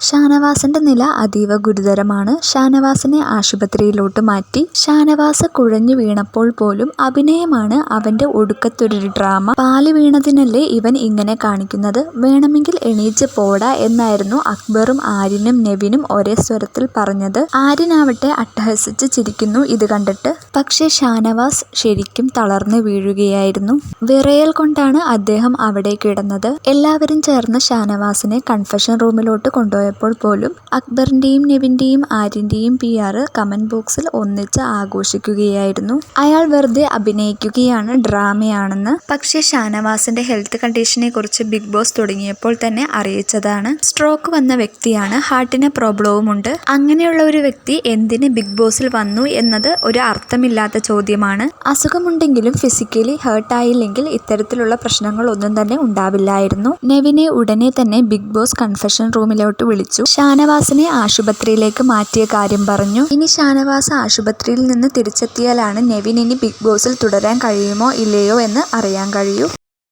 ഷാനവാസിന്റെ നില അതീവ ഗുരുതരമാണ്. ഷാനവാസിനെ ആശുപത്രിയിലോട്ട് മാറ്റി. ഷാനവാസ് കുഴഞ്ഞു വീണപ്പോൾ പോലും അഭിനയമാണ് അവന്റെ ഒടുക്കത്തൊരു ഡ്രാമ. പാൽ വീണതിനല്ലേ ഇവൻ ഇങ്ങനെ കാണിക്കുന്നത്. വേണമെങ്കിൽ എണീച്ച് പോടാ എന്നായിരുന്നു അക്ബറും ആര്യനും നെവിനും ഒരേ സ്വരത്തിൽ പറഞ്ഞത്. ആര്യനാവട്ടെ അട്ടഹസിച്ച് ചിരിക്കുന്നു ഇത് കണ്ടിട്ട്. പക്ഷേ ഷാനവാസ് ശരിക്കും തളർന്ന് വീഴുകയായിരുന്നു. വിറയൽ കൊണ്ടാണ് അദ്ദേഹം അവിടെ കിടന്നത്. എല്ലാവരും ചേർന്ന് ഷാനവാസിനെ കൺഫഷൻ റൂമിലോട്ട് കൊണ്ടുപോയപ്പോൾ പോലും അക്ബറിന്റെയും നെവിന്റെയും ആര്യന്റെയും പി ആർ കമന്റ് ബോക്സിൽ ഒന്നിച്ച് ആഘോഷിക്കുകയായിരുന്നു. അയാൾ വെറുതെ അഭിനയിക്കുകയാണ് ഡ്രാമയാണെന്ന്. പക്ഷേ ഷാനവാസിന്റെ ഹെൽത്ത് കണ്ടീഷനെ കുറിച്ച് ബിഗ് ബോസ് തുടങ്ങിയപ്പോൾ തന്നെ അറിയിച്ചതാണ്. സ്ട്രോക്ക് വന്ന വ്യക്തിയാണ്. ഹാർട്ടിന് പ്രോബ്ലവുമുണ്ട്. അങ്ങനെയുള്ള ഒരു വ്യക്തി എന്തിന് ബിഗ് ബോസിൽ വന്നു എന്നത് ഒരു അർത്ഥമില്ലാത്ത ചോദ്യമാണ്. അസുഖമുണ്ടെങ്കിലും ഫിസിക്കലി ഹേർട്ട് ആയില്ലെങ്കിൽ ഇത്തരത്തിലുള്ള പ്രശ്നങ്ങളൊന്നും തന്നെ ഉണ്ടാവില്ലായിരുന്നു. നെവിനെ ഉടനെ തന്നെ ബിഗ് ബോസ് കൺഫെഷൻ റൂമിലോട്ട് വിളിച്ചു. ഷാനവാസിനെ ആശുപത്രിയിലേക്ക് മാറ്റിയ കാര്യം പറഞ്ഞു. ഇനി ഷാനവാസ് ആശുപത്രിയിൽ നിന്ന് തിരിച്ചെത്തിയാലാണ് നെവിൻ ഇനി ബിഗ് ബോസിൽ തുടരാൻ കഴിയുമോ ഇല്ലയോ എന്ന് അറിയാൻ കഴിയൂ.